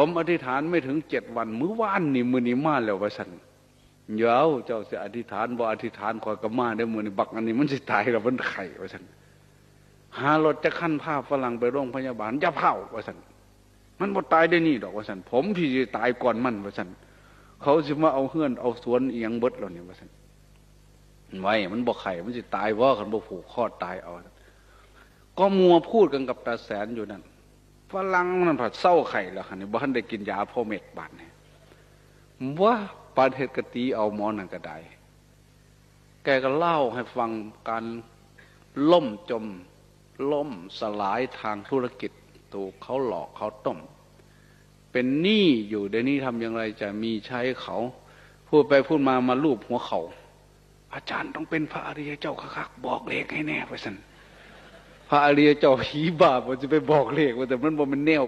ผมอธิษฐานไม่ถึงเจ็ดวัน มื้อวานนี่มือนี้มาแล้วว่าสันเย้าเจ้าจะอธิษฐานบ่อธิษฐานคอยก็มาได้มือนี้บักอันนี้มันสิตายแล้วมันไข่ว่าสันหารถจะขั้นภาพฝรั่งไปโรงพยาบาลอย่าเผาว่าสันมันบ่ตายได้นี่ดอกว่าสันผมพี่จะตายก่อนมันว่าสันเขาสิมาเอาเฮือนเอาสวนเอียงเบิดแล้วนี่ยว่าสันไว้มันบ่ไข่มันสิตายว่ากันบ่ผูกคอตายเอาก็มัวพูดกันกับตาแสนอยู่นั่น ฝรั่งมันผัดเศร้าไข่แล้วคันนี้บ้านได้กินยาพ่อเม็ดบาดเนี่ยว่าปาเทศกตีเอาหมอนั่นก็ได้แกก็เล่าให้ฟังการล่มจมล่มสลายทางธุรกิจถูกเขาหลอกเขาต้ม เป็นหนี้อยู่เดี๋ยวนี้ทำอย่างไรจะมีใช้เขา พูดไปพูดมามาลูบหัวเขาอาจารย์ต้องเป็นพระอริยเจ้าคักๆบอกเลขให้แน่ไปสัน พระอริยเจ้าผีบาปมันจะไปบอกเลขว่าแต่มันบ่เป็นแนว